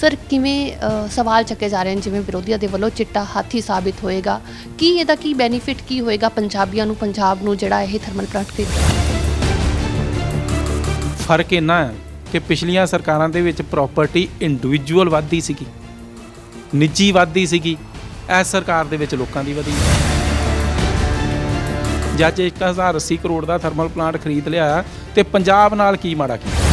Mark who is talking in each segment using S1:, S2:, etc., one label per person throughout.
S1: Sir ਕਿਵੇਂ ਅ, ਸਵਾਲ ਚੱਕੇ ਜਾ ਰਹੇ ਨੇ ਜਿਵੇਂ ਵਿਰੋਧੀਆਂ ਦੇ ਵੱਲੋਂ ਚਿੱਟਾ ਹਾਥੀ ਸਾਬਿਤ ਹੋਏਗਾ। ਕੀ ਇਹਦਾ ਕੀ ਬੈਨੀਫਿਟ ਕੀ ਹੋਏਗਾ ਪੰਜਾਬੀਆਂ ਨੂੰ ਪੰਜਾਬ ਨੂੰ ਜਿਹੜਾ ਇਹ ਥਰਮਲ ਪਲਾਂਟ ਖਰੀਦਦਾ
S2: ਫ਼ਰਕ ਇੰਨਾ ਹੈ ਕਿ ਪਿਛਲੀਆਂ ਸਰਕਾਰਾਂ ਦੇ ਵਿੱਚ ਪ੍ਰਾਪਰਟੀ ਇੰਡੀਵਿਜੂਅਲ ਵੱਧਦੀ ਸੀਗੀ। ਨਿੱਜੀ ਵੱਧਦੀ ਸੀਗੀ। ਇਸ ਸਰਕਾਰ ਦੇ ਵਿੱਚ ਲੋਕਾਂ ਦੀ ਵਧੀ। ਹੈ। ਜੱਜ 1080 ਕਰੋੜ ਦਾ ਥਰਮਲ ਪਲਾਂਟ ਖਰੀਦ ਲਿਆ ਤੇ ਪੰਜਾਬ ਨਾਲ ਕੀ ਮਾੜਾ ਕੀਤਾ?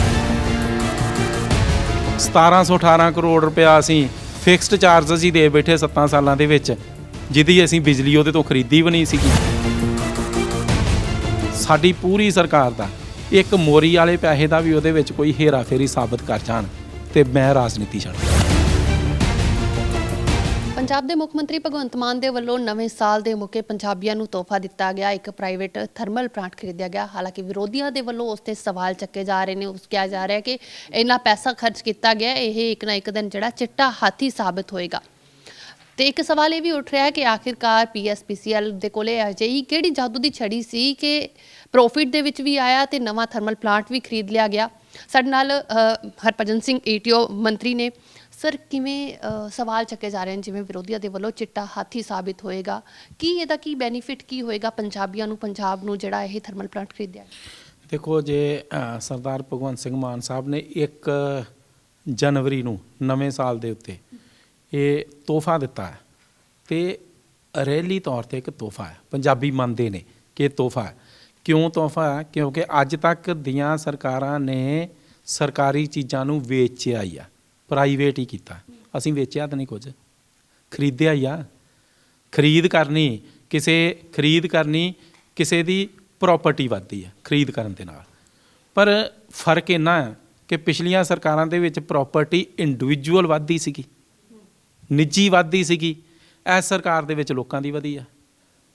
S2: 1718 ਕਰੋੜ ਰੁਪਇਆ ਅਸੀਂ ਫਿਕਸਡ ਚਾਰਜਸ ਹੀ ਦੇ ਬੈਠੇ 7 ਸਾਲਾਂ ਦੇ ਵਿੱਚ, ਜਿਹਦੀ ਅਸੀਂ ਬਿਜਲੀ ਉਹਦੇ ਤੋਂ ਖਰੀਦੀ ਵੀ ਨਹੀਂ ਸੀਗੀ ਸਾਡੀ ਪੂਰੀ ਸਰਕਾਰ ਦਾ, ਇੱਕ ਮੋਰੀ ਵਾਲੇ ਪੈਸੇ ਦਾ ਵੀ ਉਹਦੇ ਵਿੱਚ ਕੋਈ ਹੇਰਾ ਫੇਰੀ ਸਾਬਤ ਕਰ ਜਾਣ ਤੇ ਮੈਂ ਰਾਜਨੀਤੀ ਛੱਡ ਦਿਆਂ।
S1: ਪੰਜਾਬ ਦੇ ਮੁੱਖ ਮੰਤਰੀ ਭਗਵੰਤ ਮਾਨ ਦੇ ਵੱਲੋਂ ਨਵੇਂ ਸਾਲ ਦੇ ਮੌਕੇ ਪੰਜਾਬੀਆਂ ਨੂੰ ਤੋਹਫਾ ਦਿੱਤਾ ਗਿਆ ਇੱਕ ਪ੍ਰਾਈਵੇਟ ਥਰਮਲ ਪਲਾਂਟ ਖਰੀਦਿਆ ਗਿਆ। ਹਾਲਾਂਕਿ ਵਿਰੋਧੀਆਂ ਦੇ ਵੱਲੋਂ ਉਸ ਤੇ ਸਵਾਲ ਚੱਕੇ ਜਾ ਰਹੇ ਨੇ ਉਸ ਕਿਹਾ ਜਾ ਰਿਹਾ ਕਿ ਇੰਨਾ ਪੈਸਾ ਖਰਚ ਕੀਤਾ ਗਿਆ ਇਹ ਇੱਕ ਨਾ ਇੱਕ ਦਿਨ ਜਿਹੜਾ ਚਿੱਟਾ ਹਾਥੀ ਸਾਬਤ ਹੋਏਗਾ। ਤੇ ਇੱਕ ਸਵਾਲ ਇਹ ਵੀ ਉੱਠ ਰਿਹਾ ਹੈ ਕਿ ਆਖਿਰਕਾਰ ਪੀਐਸਪੀਸੀਐਲ ਦੇ ਕੋਲੇ ਅਜਿਹੀ ਕਿਹੜੀ ਜਾਦੂ ਦੀ ਛੜੀ ਸੀ ਕਿ ਪ੍ਰੋਫਿਟ ਦੇ ਵਿੱਚ ਵੀ ਆਇਆ ਤੇ ਨਵਾਂ ਥਰਮਲ ਪਲਾਂਟ ਵੀ ਖਰੀਦ ਲਿਆ ਗਿਆ? ਸਾਡੇ ਨਾਲ ਅ, ਹਰਭਜਨ ਸਿੰਘ ਏਟੀਓ ਮੰਤਰੀ ਨੇ। ਸਰ ਕਿਵੇਂ ਅ, ਸਵਾਲ ਚੱਕੇ ਜਾ ਰਹੇ ਨੇ ਜਿਵੇਂ ਵਿਰੋਧੀਆਂ ਦੇ ਵੱਲੋਂ ਚਿੱਟਾ ਹਾਥੀ ਸਾਬਿਤ ਹੋਏਗਾ। ਕੀ ਇਹਦਾ ਕੀ ਬੈਨੀਫਿਟ ਕੀ ਹੋਏਗਾ ਪੰਜਾਬੀਆਂ ਨੂੰ ਪੰਜਾਬ ਨੂੰ ਜਿਹੜਾ ਇਹ ਥਰਮਲ ਪਲਾਂਟ ਖਰੀਦਿਆ? ਗਿਆ?
S2: ਦੇਖੋ ਜੇ ਅ, ਸਰਦਾਰ ਭਗਵੰਤ ਸਿੰਘ ਮਾਨ ਸਾਹਿਬ ਨੇ 1 ਜਨਵਰੀ ਨੂੰ ਨਵੇਂ ਸਾਲ ਦੇ ਉੱਤੇ ਇਹ ਤੋਹਫਾ ਦਿੱਤਾ ਹੈ ਤੇ ਰੈਲੀ ਤੌਰ ਤੇ ਇੱਕ ਤੋਹਫਾ ਹੈ। ਪੰਜਾਬੀ ਮੰਨਦੇ ਨੇ ਕਿ ਇਹ ਤੋਹਫਾ ਹੈ। ਕਿਉਂ ਤੋਹਫਾ ਹੈ? ਕਿਉਂਕਿ ਅੱਜ ਤੱਕ ਦੀਆਂ ਸਰਕਾਰਾਂ ਨੇ ਸਰਕਾਰੀ ਚੀਜ਼ਾਂ ਨੂੰ ਵੇਚਿਆ ਹੀ ਆ। ਪ੍ਰਾਈਵੇਟ ਹੀ ਕੀਤਾ। ਅਸੀਂ ਵੇਚਿਆ ਤਾਂ ਨਹੀਂ ਕੁਝ। ਖਰੀਦਿਆ ਹੀ ਆ। ਖਰੀਦ ਕਰਨੀ, ਕਿਸੇ ਖਰੀਦ ਕਰਨੀ ਕਿਸੇ ਦੀ ਪ੍ਰਾਪਰਟੀ ਵੱਧਦੀ ਹੈ ਖਰੀਦ ਕਰਨ ਦੇ ਨਾਲ। ਪਰ ਫ਼ਰਕ ਇੰਨਾ ਹੈ ਕਿ ਪਿਛਲੀਆਂ ਸਰਕਾਰਾਂ ਦੇ ਵਿੱਚ ਪ੍ਰਾਪਰਟੀ ਇੰਡੀਵਿਜੂਅਲ ਵੱਧਦੀ ਸੀਗੀ। ਨਿੱਜੀ ਵੱਧਦੀ ਸੀਗੀ। ਇਸ ਸਰਕਾਰ ਦੇ ਵਿੱਚ ਲੋਕਾਂ ਦੀ ਵਧੀ ਆ।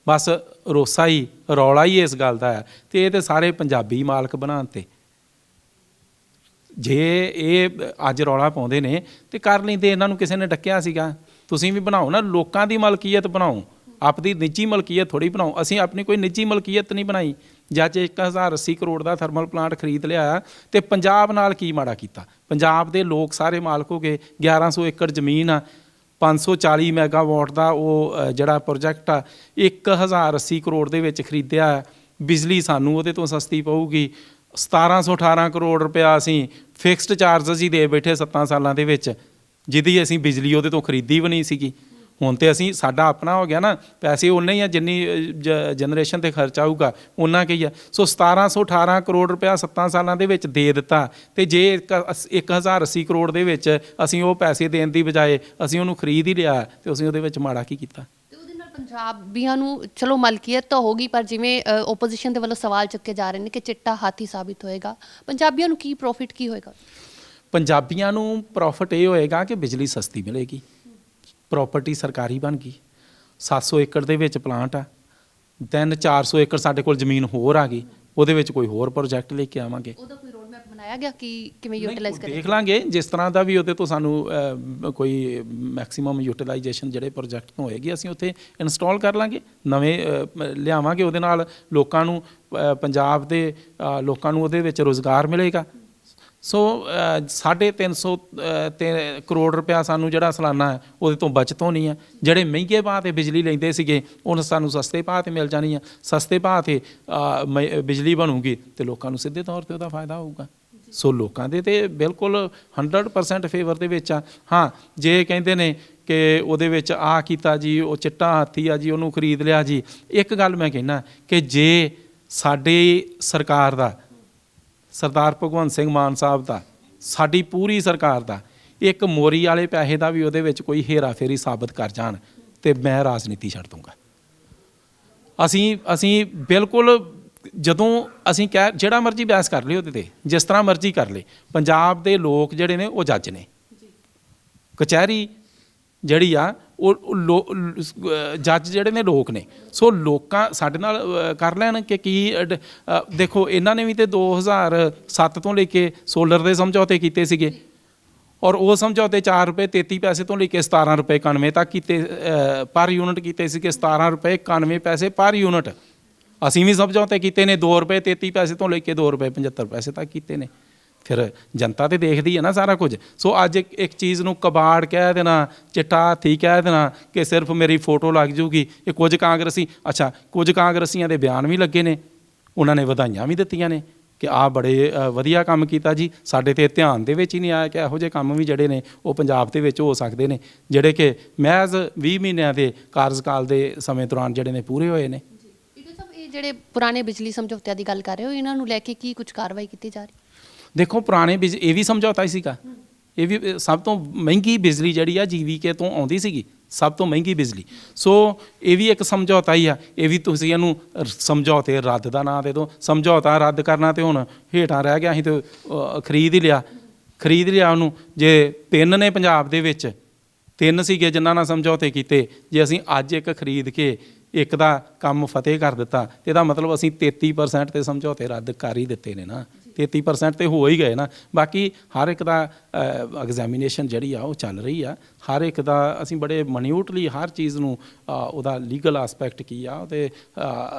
S2: ਬਸ ਰੋਸਾ ਹੀ, ਰੌਲਾ ਹੀ ਇਸ ਗੱਲ ਦਾ ਹੈ ਤੇ ਇਹ ਤੇ ਸਾਰੇ ਪੰਜਾਬੀ ਮਾਲਕ ਬਣਾਉਣ ਤੇ ਜੇ ਇਹ ਅੱਜ ਰੌਲਾ ਪਾਉਂਦੇ ਨੇ ਤੇ ਕਰ ਲੈਂਦੇ, ਇਹਨਾਂ ਨੂੰ ਕਿਸੇ ਨੇ ਡੱਕਿਆ ਸੀਗਾ। ਤੁਸੀਂ ਵੀ ਬਣਾਓ ਨਾ, ਲੋਕਾਂ ਦੀ ਮਲਕੀਅਤ ਬਣਾਓ। ਆਪਦੀ ਨਿੱਜੀ ਮਲਕੀਅਤ ਥੋੜੀ ਬਣਾਓ। ਅਸੀਂ ਆਪਣੀ ਕੋਈ ਨਿੱਜੀ ਮਲਕੀਅਤ ਨਹੀਂ ਬਣਾਈ। ਜੱਜ 1080 ਕਰੋੜ ਦਾ ਥਰਮਲ ਪਲਾਂਟ ਖਰੀਦ ਲਿਆ ਤੇ ਪੰਜਾਬ ਨਾਲ ਕੀ ਮਾੜਾ ਕੀਤਾ? ਪੰਜਾਬ ਦੇ ਲੋਕ ਸਾਰੇ ਮਾਲਕ ਹੋ ਗਏ। 1100 ਏਕੜ ਜ਼ਮੀਨ ਆ। 540 ਮੈਗਾਵਾਟ ਦਾ ਉਹ ਜਿਹੜਾ ਪ੍ਰੋਜੈਕਟ ਆ 1080 ਕਰੋੜ ਦੇ ਵਿੱਚ ਖਰੀਦਿਆ। ਹੈ। ਬਿਜਲੀ ਸਾਨੂੰ ਉਹਦੇ ਤੋਂ ਸਸਤੀ ਪਊਗੀ। 1718 ਕਰੋੜ ਰੁਪਇਆ ਅਸੀਂ ਫਿਕਸਡ ਚਾਰਜਸ ਹੀ ਦੇ ਬੈਠੇ 7 ਸਾਲਾਂ ਦੇ ਵਿੱਚ, ਜਿਹਦੀ ਅਸੀਂ ਬਿਜਲੀ ਉਹਦੇ ਤੋਂ ਖਰੀਦੀ ਵੀ ਨਹੀਂ ਸੀਗੀ। ਹੁਣ ਤੇ ਅਸੀਂ, ਸਾਡਾ ਆਪਣਾ ਹੋ ਗਿਆ ਨਾ, ਪੈਸੇ ਉਨੇ ਹੀ ਆ, ਜਿੰਨੀ ਜਨਰੇਸ਼ਨ ਤੇ ਖਰਚ ਆਊਗਾ ਉਹਨਾਂ ਕੀ ਆ। ਸੋ 1718 ਕਰੋੜ ਰੁਪਇਆ 7 ਸਾਲਾਂ ਦੇ ਵਿੱਚ ਦੇ ਦਿੱਤਾ। ਤੇ ਜੇ ਇੱਕ, ਅਸ- 1080 ਕਰੋੜ ਦੇ ਵਿੱਚ ਅਸੀਂ ਉਹ ਪੈਸੇ ਦੇਣ ਦੀ ਬਜਾਏ ਅਸੀਂ ਉਹਨੂੰ ਖਰੀਦ ਹੀ ਲਿਆ, ਤੇ ਅਸੀਂ ਉਹਦੇ ਵਿੱਚ ਮਾੜਾ ਕੀ ਕੀਤਾ?
S1: ਪੰਜਾਬੀਆਂ ਨੂੰ ਚਲੋ ਮਲਕੀਅਤ ਤਾਂ ਹੋਗੀ ਪਰ ਜਿਵੇਂ ਓਪੋਜੀਸ਼ਨ ਦੇ ਵੱਲੋਂ ਸਵਾਲ ਚੱਕੇ ਜਾ ਰਹੇ ਨੇ ਕਿ ਚਿੱਟਾ ਹਾਥੀ ਸਾਬਿਤ ਹੋਏਗਾ ਪੰਜਾਬੀਆਂ ਨੂੰ ਕੀ ਪ੍ਰੋਫਿਟ ਕੀ ਹੋਏਗਾ?
S2: ਪੰਜਾਬੀਆਂ ਨੂੰ ਪ੍ਰੋਫਿਟ ਇਹ ਹੋਏਗਾ ਕਿ ਬਿਜਲੀ ਸਸਤੀ ਮਿਲੇਗੀ ਪ੍ਰਾਪਰਟੀ ਸਰਕਾਰੀ ਬਣ ਗਈ 700 ਏਕੜ ਦੇ ਵਿੱਚ ਪਲਾਂਟ ਆ ਦੈਨ 400 ਏਕੜ ਸਾਡੇ ਕੋਲ ਜ਼ਮੀਨ ਹੋਰ ਆ ਗਈ ਉਹਦੇ ਵਿੱਚ ਕੋਈ ਹੋਰ ਪ੍ਰੋਜੈਕਟ ਲੈ ਕੇ ਆਵਾਂਗੇ।
S1: ਉਹਦਾ ਕੋਈ ਬਣਾਇਆ ਗਿਆ ਕਿ ਕਿਵੇਂ ਯੂਟਿਲਾਈਜ਼ ਕਰੇ
S2: ਦੇਖ ਲਾਂਗੇ ਜਿਸ ਤਰ੍ਹਾਂ ਦਾ ਵੀ ਉਹਦੇ ਤੋਂ ਸਾਨੂੰ ਕੋਈ ਮੈਕਸਿਮਮ ਯੂਟਿਲਾਈਜੇਸ਼ਨ ਜਿਹੜੇ ਪ੍ਰੋਜੈਕਟ ਤੋਂ ਹੋਏਗੀ ਅਸੀਂ ਉੱਥੇ ਇੰਸਟਾਲ ਕਰ ਲਾਂਗੇ ਨਵੇਂ ਲਿਆਵਾਂਗੇ ਉਹਦੇ ਨਾਲ ਲੋਕਾਂ ਨੂੰ ਪੰਜਾਬ ਦੇ ਲੋਕਾਂ ਨੂੰ ਉਹਦੇ ਵਿੱਚ ਰੋਜ਼ਗਾਰ ਮਿਲੇਗਾ। ਸੋ ਅਹ, ਸਾਢੇ ਤਿੰਨ ਸੌ ਅਹ, ਤੇ ਕਰੋੜ ਰੁਪਇਆ ਸਾਨੂੰ ਜਿਹੜਾ ਸਾਲਾਨਾ ਹੈ ਉਹਦੇ ਤੋਂ ਬਚਤ ਹੋਣੀ ਹੈ। ਜਿਹੜੇ ਮਹਿੰਗੇ ਭਾਅ ਤੇ ਬਿਜਲੀ ਲੈਂਦੇ ਸੀਗੇ ਉਹਨਾਂ ਸਾਨੂੰ ਸਸਤੇ ਭਾਅ ਤੇ ਮਿਲ ਜਾਣੀ ਹੈ। ਸਸਤੇ ਭਾਅ ਤੇ ਬਿਜਲੀ ਬਣੂਗੀ ਤੇ ਲੋਕਾਂ ਨੂੰ ਸਿੱਧੇ ਤੌਰ ਤੇ ਉਹਦਾ ਫਾਇਦਾ ਹੋਊਗਾ। ਸੋ ਲੋਕਾਂ ਦੇ ਤੇ ਬਿਲਕੁਲ 100% ਫੇਵਰ ਦੇ ਵਿੱਚ ਆ। ਹਾਂ, ਜੇ ਕਹਿੰਦੇ ਨੇ ਕਿ ਉਹਦੇ ਵਿੱਚ ਆ ਕੀਤਾ ਜੀ, ਉਹ ਚਿੱਟਾ ਹਾਥੀ ਆ ਜੀ, ਉਹਨੂੰ ਖਰੀਦ ਲਿਆ ਜੀ। ਇੱਕ ਗੱਲ ਮੈਂ ਕਹਿਣਾ ਕਿ ਜੇ ਸਾਡੀ ਸਰਕਾਰ ਦਾ, ਸਰਦਾਰ ਭਗਵੰਤ ਸਿੰਘ ਮਾਨ ਸਾਹਿਬ ਦਾ, ਸਾਡੀ ਪੂਰੀ ਸਰਕਾਰ ਦਾ, ਇੱਕ ਮੋਰੀ ਵਾਲੇ ਪੈਸੇ ਦਾ ਵੀ ਉਹਦੇ ਵਿੱਚ ਕੋਈ ਹੇਰਾ ਫੇਰੀ ਸਾਬਤ ਕਰ ਜਾਣ, ਤੇ ਮੈਂ ਰਾਜਨੀਤੀ ਛੱਡ ਦੂੰਗਾ ਅਸੀਂ ਅਸੀਂ ਬਿਲਕੁਲ ਜਦੋਂ ਅਸੀਂ ਕਹਿ ਜਿਹੜਾ ਮਰਜ਼ੀ ਬਹਿਸ ਕਰ ਲਈ ਉਹਦੇ ਤੇ ਜਿਸ ਤਰ੍ਹਾਂ ਮਰਜ਼ੀ ਕਰ ਲਈ ਪੰਜਾਬ ਦੇ ਲੋਕ ਜਿਹੜੇ ਨੇ ਉਹ ਜੱਜ ਨੇ। ਕਚਹਿਰੀ ਜਿਹੜੀ ਆ ਉਹ ਜੱਜ ਜਿਹੜੇ ਨੇ ਲੋਕ ਨੇ। ਸੋ ਲੋਕਾਂ ਸਾਡੇ ਨਾਲ ਕਰ ਲੈਣ ਕਿ ਕੀ ਦੇਖੋ ਇਹਨਾਂ ਨੇ ਵੀ ਤੇ 2007 ਤੋਂ ਲੈ ਕੇ ਸੋਲਰ ਦੇ ਸਮਝੌਤੇ ਕੀਤੇ ਸੀਗੇ। ਔਰ ਉਹ ਸਮਝੌਤੇ 4 ਰੁਪਏ 33 ਪੈਸੇ ਤੋਂ ਲੈ ਕੇ 17 ਰੁਪਏ 91 ਤੱਕ ਕੀਤੇ ਪਰ ਯੂਨਿਟ ਕੀਤੇ ਸੀਗੇ। 17 ਰੁਪਏ 91 ਪੈਸੇ ਪਰ ਯੂਨਿਟ। ਅਸੀਂ ਵੀ ਸਮਝੌਤੇ ਕੀਤੇ ਨੇ 2 ਰੁਪਏ 33 ਪੈਸੇ ਤੋਂ ਲੈ ਕੇ 2 ਰੁਪਏ 75 ਪੈਸੇ ਤੱਕ ਕੀਤੇ ਨੇ। ਫਿਰ ਜਨਤਾ ਤੇ ਦੇਖਦੀ ਹੈ ਨਾ ਸਾਰਾ ਕੁਝ। ਸੋ ਅੱਜ ਇੱਕ ਇੱਕ ਚੀਜ਼ ਨੂੰ ਕਬਾੜ ਕਹਿ ਦੇਣਾ, ਚਿੱਟਾ ਹਾਥੀ ਕਹਿ ਦੇਣਾ ਕਿ ਸਿਰਫ ਮੇਰੀ ਫੋਟੋ ਲੱਗ ਜੂਗੀ। ਇਹ ਕੁਝ ਕਾਂਗਰਸੀ, ਅੱਛਾ, ਕੁਝ ਕਾਂਗਰਸੀਆਂ ਦੇ ਬਿਆਨ ਵੀ ਲੱਗੇ ਨੇ। ਉਹਨਾਂ ਨੇ ਵਧਾਈਆਂ ਵੀ ਦਿੱਤੀਆਂ ਨੇ ਕਿ ਆ ਬੜੇ ਵਧੀਆ ਕੰਮ ਕੀਤਾ ਜੀ। ਸਾਡੇ ਤੇ ਧਿਆਨ ਦੇ ਵਿੱਚ ਹੀ ਨਹੀਂ ਆਇਆ ਕਿ ਇਹੋ ਜਿਹੇ ਕੰਮ ਵੀ ਜਿਹੜੇ ਨੇ ਉਹ ਪੰਜਾਬ ਦੇ ਵਿੱਚ ਹੋ ਸਕਦੇ ਨੇ। ਜਿਹੜੇ ਕਿ ਮਹਿਜ਼ 20 ਮਹੀਨਿਆਂ ਦੇ ਕਾਰਜਕਾਲ ਦੇ ਸਮੇਂ ਦੌਰਾਨ ਜਿਹੜੇ ਨੇ ਪੂਰੇ ਹੋਏ ਨੇ।
S1: ਜਿਹੜੇ ਪੁਰਾਣੇ ਬਿਜਲੀ ਸਮਝੌਤਿਆਂ ਦੀ ਗੱਲ ਕਰ ਰਹੇ ਹੋ ਇਹਨਾਂ ਨੂੰ ਲੈ ਕੇ ਕੀ ਕੁਝ ਕਾਰਵਾਈ ਕੀਤੀ ਜਾ ਰਹੀ?
S2: ਦੇਖੋ ਪੁਰਾਣੇ ਬਿਜ ਇਹ ਵੀ ਸਮਝੌਤਾ ਹੀ ਸੀਗਾ। ਇਹ ਵੀ ਸਭ ਤੋਂ ਮਹਿੰਗੀ ਬਿਜਲੀ ਜਿਹੜੀ ਆ ਜੀਵੀਕੇ ਤੋਂ ਆਉਂਦੀ ਸੀਗੀ ਸਭ ਤੋਂ ਮਹਿੰਗੀ ਬਿਜਲੀ। ਸੋ ਇਹ ਵੀ ਇੱਕ ਸਮਝੌਤਾ ਹੀ ਆ। ਇਹ ਵੀ ਤੁਸੀਂ ਇਹਨੂੰ ਸਮਝੌਤੇ ਰੱਦ ਦਾ ਨਾਂ ਦੇ ਦਿਓ ਸਮਝੌਤਾ ਰੱਦ ਕਰਨਾ ਤੇ ਹੁਣ ਹੇਠਾਂ ਰਹਿ ਗਿਆ ਅਸੀਂ ਤੇ ਅ, ਖਰੀਦ ਹੀ ਲਿਆ। ਖਰੀਦ ਲਿਆ ਉਹਨੂੰ। ਜੇ ਤਿੰਨ ਨੇ ਪੰਜਾਬ ਦੇ ਵਿੱਚ ਤਿੰਨ ਸੀਗੇ ਜਿਨ੍ਹਾਂ ਨਾਲ ਸਮਝੌਤੇ ਕੀਤੇ ਜੇ ਅਸੀਂ ਅੱਜ ਇੱਕ ਖਰੀਦ ਕੇ ਇੱਕ ਦਾ ਕੰਮ ਫਤਿਹ ਕਰ ਦਿੱਤਾ ਤੇ ਇਹਦਾ ਮਤਲਬ ਅਸੀਂ 33% ਤੇ ਸਮਝੌਤੇ ਰੱਦ ਕਰ ਹੀ ਦਿੱਤੇ ਨੇ ਨਾ। 33% ਤੇ ਹੋ ਹੀ ਗਏ ਨਾ। ਬਾਕੀ ਹਰ ਇੱਕ ਦਾ ਐਗਜ਼ਾਮੀਨੇਸ਼ਨ ਜਿਹੜੀ ਆ ਉਹ ਚੱਲ ਰਹੀ ਆ। ਹਰ ਇੱਕ ਦਾ ਅਸੀਂ ਬੜੇ ਮਨਿਊਟਲੀ ਹਰ ਚੀਜ਼ ਨੂੰ ਉਹਦਾ ਲੀਗਲ ਐਸਪੈਕਟ ਕੀ ਆ ਤੇ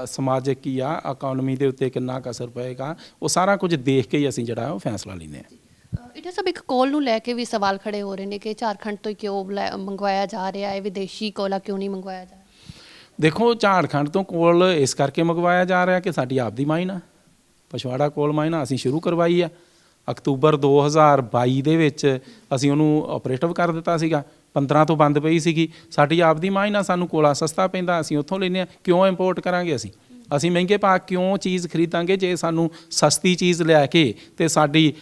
S2: ਸਮਾਜਿਕ ਕੀ ਆ ਇਕਨੋਮੀ ਦੇ ਉੱਤੇ ਕਿੰਨਾ ਅਸਰ ਪਏਗਾ ਉਹ ਸਾਰਾ ਕੁਝ ਦੇਖ ਕੇ ਹੀ ਅਸੀਂ ਜਿਹੜਾ ਉਹ ਫੈਸਲਾ ਲੈਂਦੇ ਹਾਂ
S1: ਇਟਾ ਸਭ ਇੱਕ ਕੋਲ ਨੂੰ ਲੈ ਕੇ ਵੀ ਸਵਾਲ ਖੜੇ ਹੋ ਰਹੇ ਨੇ ਕਿ ਝਾਰਖੰਡ ਤੋਂ ਕਿਉਂ ਮੰਗਵਾਇਆ ਜਾ ਰਿਹਾ ਹੈ ਵਿਦੇਸ਼ੀ ਕੋਲਾ ਕਿਉਂ ਨਹੀਂ ਮੰਗਵਾਇਆ ਜਾ
S2: ਦੇਖੋ ਝਾੜਖੰਡ ਤੋਂ ਕੋਲ ਇਸ ਕਰਕੇ ਮੰਗਵਾਇਆ ਜਾ ਰਿਹਾ ਕਿ ਸਾਡੀ ਆਪਦੀ ਮਾਈਨ ਆ। ਪਛਵਾੜਾ ਕੋਲ ਮਾਈਨ ਆ, ਅਸੀਂ ਸ਼ੁਰੂ ਕਰਵਾਈ ਆ। ਅਕਤੂਬਰ 2022 ਦੇ ਵਿੱਚ ਅਸੀਂ ਉਹਨੂੰ ਆਪਰੇਟਿਵ ਕਰ ਦਿੱਤਾ ਸੀਗਾ। 15 ਤੋਂ ਬੰਦ ਪਈ ਸੀਗੀ। ਸਾਡੀ ਆਪਦੀ ਮਾਈਨ ਆ, ਸਾਨੂੰ ਕੋਲਾ ਸਸਤਾ ਪੈਂਦਾ, ਅਸੀਂ ਉੱਥੋਂ ਲੈਨੇ ਆ। ਕਿਉਂ ਇੰਪੋਰਟ ਕਰਾਂਗੇ ਅਸੀਂ? ਅਸੀਂ ਮਹਿੰਗੇ ਪਾ ਕਿਉਂ ਚੀਜ਼ ਖਰੀਦਾਂਗੇ ਜੇ ਸਾਨੂੰ ਸਸਤੀ ਚੀਜ਼ ਲੈ ਕੇ ਤੇ ਸਾਡੀ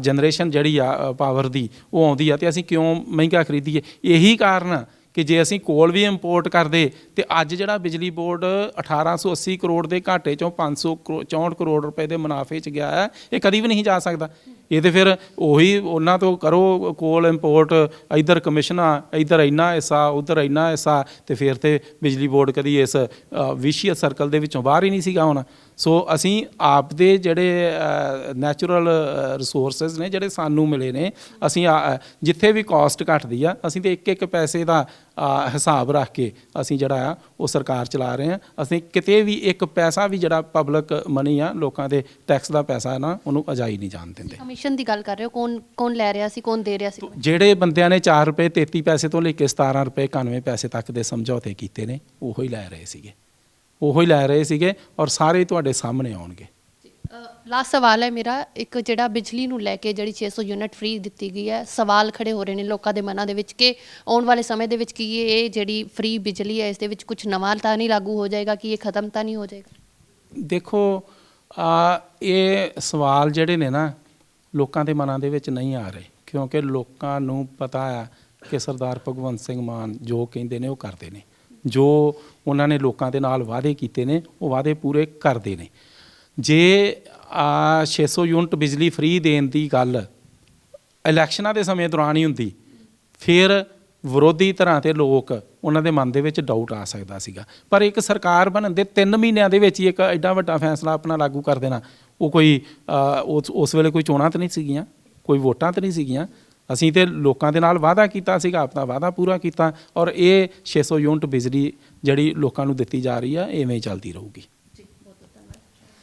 S2: ਜਨਰੇਸ਼ਨ ਜਿਹੜੀ ਆ ਪਾਵਰ ਦੀ ਉਹ ਆਉਂਦੀ ਆ ਤੇ ਅਸੀਂ ਕਿਉਂ ਮਹਿੰਗਾ ਖਰੀਦੀਏ? ਇਹੀ ਕਾਰਨ ਕਿ ਜੇ ਅਸੀਂ ਕੋਲ ਵੀ ਇੰਪੋਰਟ ਕਰਦੇ, ਤੇ ਅੱਜ ਜਿਹੜਾ ਬਿਜਲੀ ਬੋਰਡ 1880 ਕਰੋੜ ਦੇ ਘਾਟੇ ਚੋਂ 564 ਕਰੋੜ ਰੁਪਏ ਦੇ ਮੁਨਾਫੇ 'ਚ ਗਿਆ ਹੈ, ਇਹ ਕਦੀ ਵੀ ਨਹੀਂ ਜਾ ਸਕਦਾ। ਇਹ ਤੇ ਫਿਰ ਉਹੀ ਉਹਨਾਂ ਤੋਂ ਕਰੋ ਕੋਲ ਇੰਪੋਰਟ ਇਧਰ ਕਮਿਸ਼ਨਾਂ ਇਧਰ ਇੰਨਾ ਹਿੱਸਾ, ਉਧਰ ਇੰਨਾ ਹਿੱਸਾ, ਤੇ ਫਿਰ ਤੇ ਬਿਜਲੀ ਬੋਰਡ ਕਦੀ ਇਸ ਵਿਸ਼ੀਅਸ ਸਰਕਲ ਦੇ ਵਿੱਚੋਂ ਬਾਹਰ ਹੀ ਨਹੀਂ ਸੀਗਾ ਹੁਣ। ਸੋ ਅਸੀਂ ਆਪ ਦੇ ਜਿਹੜੇ ਨੈਚੁਰਲ ਰਿਸੋਰਸਸ ਨੇ ਜਿਹੜੇ ਸਾਨੂੰ ਮਿਲੇ ਨੇ ਅਸੀਂ ਜਿੱਥੇ ਵੀ ਕਾਸਟ ਘਟਦੀ ਆ ਅਸੀਂ ਤੇ ਇੱਕ ਇੱਕ ਪੈਸੇ ਦਾ ਹਿਸਾਬ ਰੱਖ ਕੇ ਅਸੀਂ ਜਿਹੜਾ ਆ ਉਹ ਸਰਕਾਰ ਚਲਾ ਰਹੇ ਆ। ਅਸੀਂ ਕਿਤੇ ਵੀ ਇੱਕ ਪੈਸਾ ਵੀ ਜਿਹੜਾ ਪਬਲਿਕ ਮਨੀ ਆ ਲੋਕਾਂ ਦੇ ਟੈਕਸ ਦਾ ਪੈਸਾ ਨਾ ਉਹਨੂੰ ਅਜਾਈ ਨਹੀਂ ਜਾਣ ਦਿੰਦੇ।
S1: ਕਮਿਸ਼ਨ ਦੀ ਗੱਲ ਕਰ ਰਹੇ ਹੋ ਕੌਣ ਕੌਣ ਲੈ ਰਿਹਾ ਸੀ ਕੌਣ ਦੇ ਰਿਹਾ ਸੀ?
S2: ਜਿਹੜੇ ਬੰਦਿਆਂ ਨੇ 4 ਰੁਪਏ 33 ਪੈਸੇ ਤੋਂ ਲੈ ਕੇ 17 ਰੁਪਏ 91 ਪੈਸੇ ਤੱਕ ਦੇ ਸਮਝੌਤੇ ਕੀਤੇ ਨੇ ਉਹੋ ਹੀ ਲੈ ਰਹੇ ਸੀਗੇ। ਉਹੋ ਹੀ ਲੈ ਰਹੇ ਸੀਗੇ ਔਰ ਸਾਰੇ ਤੁਹਾਡੇ ਸਾਹਮਣੇ ਆਉਣਗੇ।
S1: ਲਾਸਟ ਸਵਾਲ ਹੈ ਮੇਰਾ ਇੱਕ ਜਿਹੜਾ ਬਿਜਲੀ ਨੂੰ ਲੈ ਕੇ ਜਿਹੜੀ 600 ਯੂਨਿਟ ਫ੍ਰੀ ਦਿੱਤੀ ਗਈ ਹੈ ਸਵਾਲ ਖੜੇ ਹੋ ਰਹੇ ਨੇ ਲੋਕਾਂ ਦੇ ਮਨਾਂ ਦੇ ਵਿੱਚ ਕਿ ਆਉਣ ਵਾਲੇ ਸਮੇਂ ਦੇ ਵਿੱਚ ਕੀ ਇਹ ਜਿਹੜੀ ਫ੍ਰੀ ਬਿਜਲੀ ਹੈ ਇਸ ਦੇ ਵਿੱਚ ਕੁਝ ਨਵਾਂ ਤਾਂ ਨਹੀਂ ਲਾਗੂ ਹੋ ਜਾਏਗਾ ਕਿ ਇਹ ਖਤਮ ਤਾਂ ਨਹੀਂ ਹੋ ਜਾਏਗਾ?
S2: ਦੇਖੋ ਆ ਇਹ ਸਵਾਲ ਜਿਹੜੇ ਨੇ ਨਾ ਲੋਕਾਂ ਦੇ ਮਨਾਂ ਦੇ ਵਿੱਚ ਨਹੀਂ ਆ ਰਹੇ ਕਿਉਂਕਿ ਲੋਕਾਂ ਨੂੰ ਪਤਾ ਆ ਕਿ ਸਰਦਾਰ ਭਗਵੰਤ ਸਿੰਘ ਮਾਨ ਜੋ ਕਹਿੰਦੇ ਨੇ ਉਹ ਕਰਦੇ ਨੇ। ਜੋ ਉਹਨਾਂ ਨੇ ਲੋਕਾਂ ਦੇ ਨਾਲ ਵਾਅਦੇ ਕੀਤੇ ਨੇ, ਉਹ ਵਾਅਦੇ ਪੂਰੇ ਕਰਦੇ ਨੇ। ਜੇ, ਆ 600 ਯੂਨਿਟ ਬਿਜਲੀ ਫ੍ਰੀ ਦੇਣ ਦੀ ਗੱਲ ਇਲੈਕਸ਼ਨਾਂ ਦੇ ਸਮੇਂ ਦੌਰਾਨ ਹੀ ਹੁੰਦੀ, ਫਿਰ ਵਿਰੋਧੀ ਧਿਰਾਂ ਤੇ ਲੋਕ ਉਹਨਾਂ ਦੇ ਮਨ ਦੇ ਵਿੱਚ ਡਾਊਟ ਆ ਸਕਦਾ ਸੀਗਾ। ਪਰ ਇੱਕ ਸਰਕਾਰ ਬਣਨ ਦੇ 3 ਮਹੀਨਿਆਂ ਦੇ ਵਿੱਚ ਹੀ ਇੱਕ ਐਡਾ ਵੱਡਾ ਫੈਸਲਾ ਆਪਣਾ ਲਾਗੂ ਕਰ ਦੇਣਾ, ਉਹ ਕੋਈ ਉਸ ਵੇਲੇ ਕੋਈ ਚੋਣਾਂ ਤਾਂ ਨਹੀਂ ਸੀਗੀਆਂ, ਕੋਈ ਵੋਟਾਂ ਤਾਂ ਨਹੀਂ ਸੀਗੀਆਂ ਅਸੀਂ ਤੇ ਲੋਕਾਂ ਦੇ ਨਾਲ ਵਾਅਦਾ ਕੀਤਾ ਸੀਗਾ, ਆਪਣਾ ਵਾਅਦਾ ਪੂਰਾ ਕੀਤਾ ਔਰ ਇਹ 600 ਯੂਨਿਟ ਬਿਜਲੀ ਜਿਹੜੀ ਲੋਕਾਂ ਨੂੰ ਦਿੱਤੀ ਜਾ ਰਹੀ ਆ ਐਵੇਂ ਹੀ ਚੱਲਦੀ ਰਹੂਗੀ।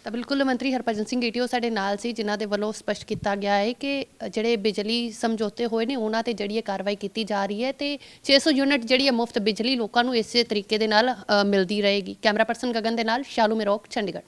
S1: ਤਾਂ ਬਿਲਕੁਲ ਮੰਤਰੀ ਹਰਭਜਨ ਸਿੰਘ ਈਟੀਓ ਸਾਡੇ ਨਾਲ ਸੀ, ਜਿਨ੍ਹਾਂ ਦੇ ਵੱਲੋਂ ਸਪਸ਼ਟ ਕੀਤਾ ਗਿਆ ਹੈ ਕਿ ਜਿਹੜੇ ਬਿਜਲੀ ਸਮਝੌਤੇ ਹੋਏ ਨੇ, ਉਹਨਾਂ ਤੇ ਜਿਹੜੀ ਇਹ ਕਾਰਵਾਈ ਕੀਤੀ ਜਾ ਰਹੀ ਹੈ ਤੇ 600 ਯੂਨਿਟ ਜਿਹੜੀ ਹੈ ਮੁਫਤ ਬਿਜਲੀ ਲੋਕਾਂ ਨੂੰ ਇਸੇ ਤਰੀਕੇ ਦੇ ਨਾਲ ਮਿਲਦੀ ਰਹੇਗੀ। ਕੈਮਰਾ ਪਰਸਨ ਗਗਨ ਦੇ ਨਾਲ, ਸ਼ਾਲੂ ਮੇਰੋਕ, ਚੰਡੀਗੜ੍ਹ।